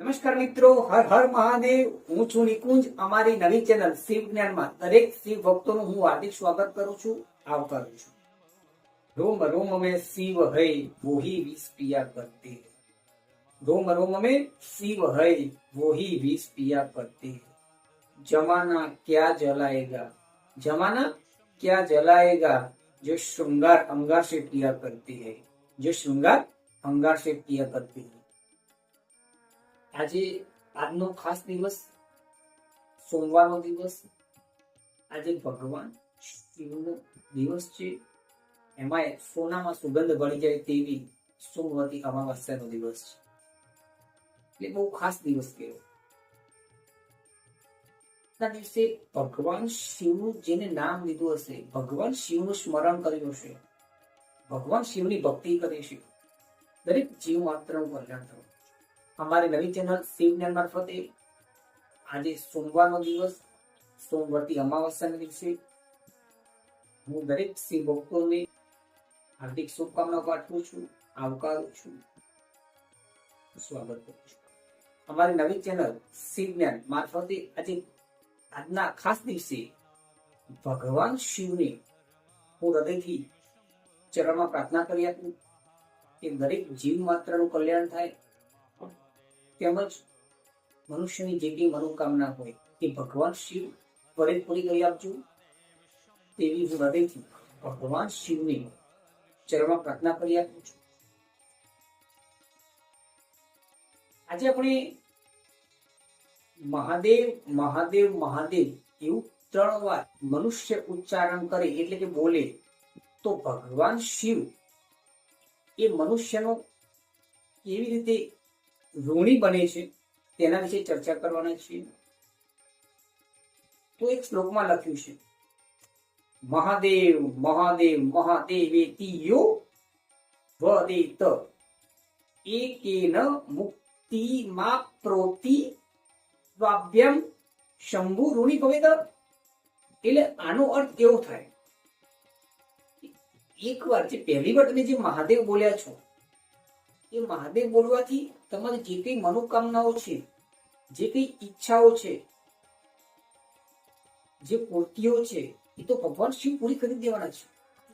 નમસ્કાર મિત્રો હર હર મહાદેવ હું છું નિકુંજ અમારી નવી ચેનલ શિવ જ્ઞાનમાં દરેક શિવ ભક્તોનું હું હાર્દિક સ્વાગત કરું છું આવકારું છું રોમ રોમ में शिव है वो ही विष पिया करते हैं रोम रोम में शिव है वो ही विष पिया करते हैं जमाना क्या जलाएगा जमाना क्या जलाएगा जो श्रृंगार अंगार से किया करती है जो श्रृंगार अंगार से किया करती है આજે આજનો ખાસ દિવસ સોમવારનો દિવસ, આજે ભગવાન શિવનો દિવસ છે. એમાં સોનામાં સુગંધ ભળી જાય તેવી સોમવતી અમાવસ્યાનો દિવસ છે. એટલે બહુ ખાસ દિવસ કહેવાય. ના દિવસે ભગવાન શિવનું જેને નામ લીધું હશે, ભગવાન શિવનું સ્મરણ કર્યું હશે, ભગવાન શિવની ભક્તિ કરી છે. દરેક જીવ માત્રનું કલ્યાણ થયું અમારી નવી ચેનલ શિવ જ્ઞાન મારફતે આજે સોમવારનો દિવસ, સોમવારથી અમાવસ્યાના દિવસે હું દરેક શિવ ભક્તોને હાર્દિક શુભકામના પાઠવું છું, આવકારું છું. સ્વાગત કરું છું. અમારી નવી ચેનલ શિવ જ્ઞાન મારફતે આજે આજના ખાસ દિવસે ભગવાન શિવને હું હૃદયથી ચરણમાં પ્રાર્થના કરી આપું કે દરેક જીવ માત્રનું કલ્યાણ થાય તેમજ મનુષ્યની જેટલી મનોકામના હોય તે ભગવાન શિવ વડે પૂરી કરી આપજો, તેવી હું હૃદયથી ભગવાન શિવની ચરણમાં પ્રાર્થના કરી આપું છું. આજે આપણે મહાદેવ મહાદેવ મહાદેવ એવું ત્રણ વાર મનુષ્ય ઉચ્ચારણ કરે એટલે કે બોલે તો ભગવાન શિવ એ મનુષ્યનો કેવી રીતે ઋણી બને છે, તેના વિશે ચર્ચા કરવાના છીએ. તો એક શ્લોકમાં લખ્યું છે, મહાદેવ મહાદેવ મહાદેવેતિયો વદેત. એકેન મુક્તિ પ્રોતિ વાભ્યમ શંભુ ઋણી ભવેત એટલે આનો અર્થ કેવો થાય? એક વાર જે પહેલી વાર તમે જે મહાદેવ બોલ્યા છો એ મહાદેવ બોલવાથી તમારી જે કઈ મનોકામનાઓ છે, જે કઈ ઈચ્છાઓ છે, જે પૂર્તિઓ છે, એ તો ભગવાન શિવ પૂરી કરી દેવાના છે.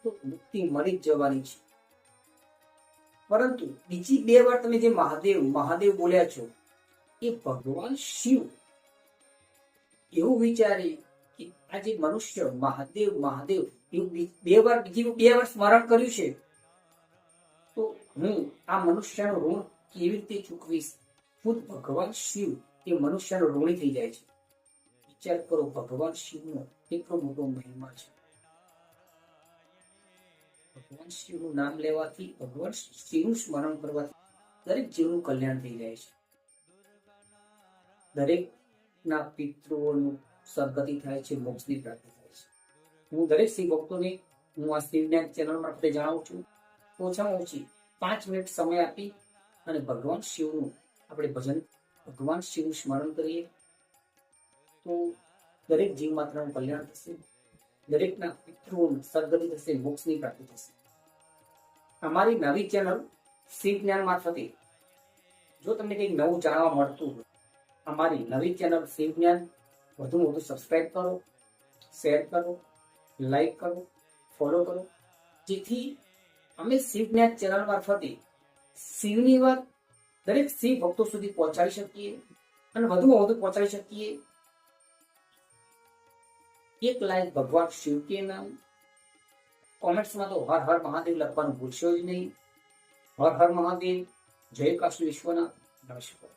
તો મુક્તિ મળી જ જવાની છે. પરંતુ બીજી બે વાર તમે જે મહાદેવ મહાદેવ બોલ્યા છો, એ ભગવાન શિવ એવું વિચારે કે આ જે મનુષ્ય, મહાદેવ મહાદેવ, એવું બે વાર, બીજી બે વાર સ્મરણ કર્યું છે હું આ મનુષ્યનું ઋણ કેવી રીતે ચૂકવીશ? ખુદ ભગવાન શિવ એ મનુષ્યનો ઋણી થઈ જાય છે. વિચાર કરો, ભગવાન શિવનો કેટલો મોટો મહિમા છે. ભગવાન શિવનું નામ લેવાથી ભગવાન શિવનું સ્મરણ કરવાથી દરેક જીવનું કલ્યાણ થઈ જાય છે. દરેકના પિતૃઓનું સદગતિ થાય છે, મોક્ષની પ્રાપ્તિ થાય છે. હું દરેક શિવ ભક્તોને, હું આ શિવના ચેનલ મારફતે જણાવું છું, ઓછામાં ઓછી પાંચ મિનિટ સમય આપી અને ભગવાન શિવનું, આપણે ભજન, ભગવાન શિવનું સ્મરણ કરીએ. તો દરેક જીવ માત્રનું કલ્યાણ થશે. દરેકના પિતૃઓનું સદગતિ થશે, મોક્ષની પ્રાપ્તિ થશે. અમારી નવી ચેનલ શિવ જ્ઞાન મારફતે, જો તમને કંઈક નવું જાણવા મળતું હોય, અમારી નવી ચેનલ શિવ જ્ઞાન વધુ વધુ સબસ્ક્રાઈબ કરો, શેર કરો લાઈક કરો, ફોલો કરો, જેથી અમે શિવજ્ઞાન ચેનલ મારફતે શિવની વાત દરેક શિવ ભક્તો સુધી પહોંચાડી શકીએ અને વધુમાં વધુ પહોંચાડી શકીએ. એક લાઈન ભગવાન શિવ કે નામ. કોમેન્ટ્સમાં તો હર હર મહાદેવ લખવાનું ભૂલશો જ નહીં. હર હર મહાદેવ. જય કાશી વિશ્વનાથ. નમસ્કાર.